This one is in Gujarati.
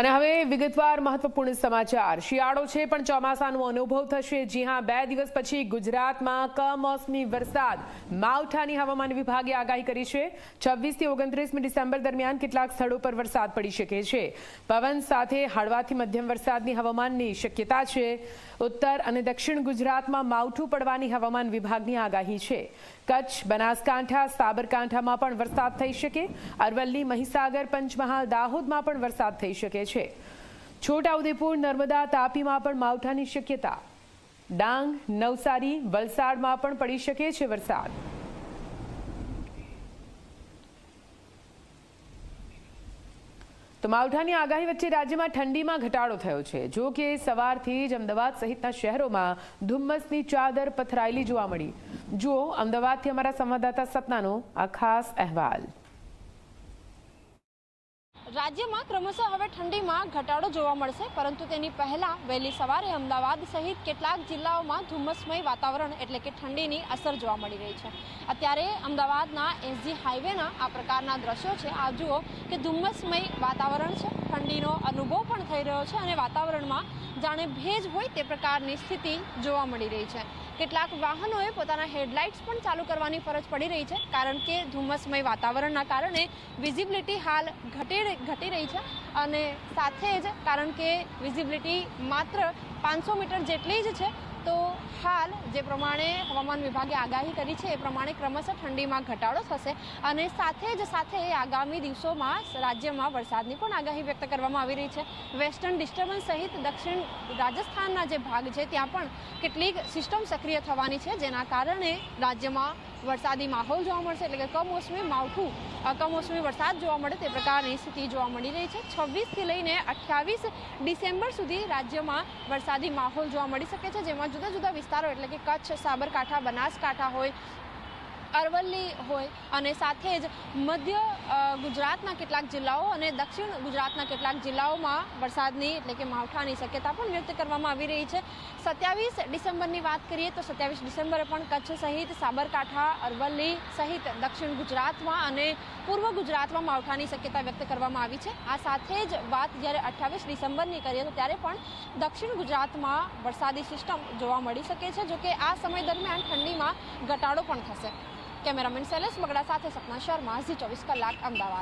અને હવે વિગતવાર મહત્વપૂર્ણ સમાચાર. શિયાળો છે, પણ ચોમાસાનો અનુભવ થશે. જી હા, બે દિવસ પછી ગુજરાતમાં કમોસમી વરસાદ. માવઠાની હવામાન વિભાગે આગાહી કરી છે. છવ્વીસથી ઓગણત્રીસમી ડિસેમ્બર દરમિયાન કેટલાક સ્થળો પર વરસાદ પડી શકે છે. પવન સાથે હળવાથી મધ્યમ વરસાદની હવામાનની શક્યતા છે. ઉત્તર અને દક્ષિણ ગુજરાતમાં માવઠું પડવાની હવામાન વિભાગની આગાહી છે. કચ્છ, બનાસકાંઠા, સાબરકાંઠામાં પણ વરસાદ થઈ શકે. અરવલ્લી, મહીસાગર, પંચમહાલ, દાહોદમાં પણ વરસાદ થઈ શકે છે છોટાઉદેપુર, નર્મદા, તાપીમાં પણ માવઠાની શક્યતા. ડાંગ, નવસારી, વલસાડમાં પણ પડી શકે છે વરસાદ. તો માવઠાની આગાહી વચ્ચે રાજ્યમાં ઠંડીમાં ઘટાડો થયો છે. જો કે સવારથી જ અમદાવાદ સહિતના શહેરોમાં ધુમ્મસની ચાદર પથરાયેલી જોવા મળી. જુઓ, અમદાવાદથી અમારા સંવાદદાતા સપનાનો આ ખાસ અહેવાલ. રાજ્યમાં ક્રમશઃ હવે ઠંડીમાં ઘટાડો જોવા મળશે, પરંતુ તેની પહેલા વહેલી સવારે અમદાવાદ સહિત કેટલાક જિલ્લાઓમાં ધુમ્મસમય વાતાવરણ એટલે કે ઠંડીની અસર જોવા મળી રહી છે. અત્યારે અમદાવાદના એસજી હાઈવેના આ પ્રકારના દ્રશ્યો છે. આ જુઓ કે ધુમ્મસમય વાતાવરણ છે પણ થઈ રહ્યો છે અને વાતાવરણમાં જાણે ભેજ હોય તે પ્રકારની સ્થિતિ જોવા મળી રહી છે. કેટલાક વાહનોએ પોતાના હેડલાઇટ્સ પણ ચાલુ કરવાની ફરજ પડી રહી છે, કારણ કે ધુમ્મસમય વાતાવરણના કારણે વિઝિબિલિટી હાલ ઘટી ઘટી રહી છે અને સાથે જ કારણ કે વિઝિબિલિટી માત્ર પાંચસો મીટર જેટલી જ છે, તો હાલ જે પ્રમાણે હવામાન વિભાગે આગાહી કરી છે, એ પ્રમાણે ક્રમશઃ ઠંડીમાં ઘટાડો થશે અને સાથે જ સાથે આગામી દિવસોમાં રાજ્યમાં વરસાદની પણ આગાહી વ્યક્ત કરવામાં આવી રહી છે. વેસ્ટર્ન ડિસ્ટર્બન્સ સહિત દક્ષિણ રાજસ્થાનના જે ભાગ છે, ત્યાં પણ કેટલીક સિસ્ટમ સક્રિય થવાની છે, જેના કારણે રાજ્યમાં વરસાદી માહોલ જોવા મળશે. એટલે કે કમોસમી માવઠું કમોસમી વરસાદ જોવા મળે તે પ્રકારની સ્થિતિ જોવા મળી રહી છે. છવ્વીસથી લઈને અઠ્યાવીસ ડિસેમ્બર સુધી રાજ્યમાં વરસાદી માહોલ જોવા મળી શકે છે, જેમાં જુદા જુદા વિસ્તારો એટલે કે કચ્છ સાબરકાંઠા બનાસકાંઠા હોય અરવલ્લી હોય અને સાથે જ મધ્ય ગુજરાતના કેટલાક જિલ્લાઓ અને દક્ષિણ ગુજરાતના કેટલાક જિલ્લાઓમાં વરસાદની એટલે કે માવઠાની શક્યતા પણ વ્યક્ત કરવામાં આવી રહી છે. સત્યાવીસ ડિસેમ્બરની વાત કરીએ તો સત્યાવીસ ડિસેમ્બરે પણ કચ્છ સહિત સાબરકાંઠા, અરવલ્લી સહિત દક્ષિણ ગુજરાતમાં અને પૂર્વ ગુજરાતમાં માવઠાની શક્યતા વ્યક્ત કરવામાં આવી છે. આ સાથે જ વાત જ્યારે અઠ્યાવીસ ડિસેમ્બરની કરીએ તો ત્યારે પણ દક્ષિણ ગુજરાતમાં વરસાદી સિસ્ટમ જોવા મળી શકે છે, જોકે આ સમય દરમિયાન ઠંડીમાં ઘટાડો પણ થશે. કેમેરામેન શૈલેષ બગડા સાથે સપના શર્મા ઝી ચોવીસ કલાક અમદાવાદ.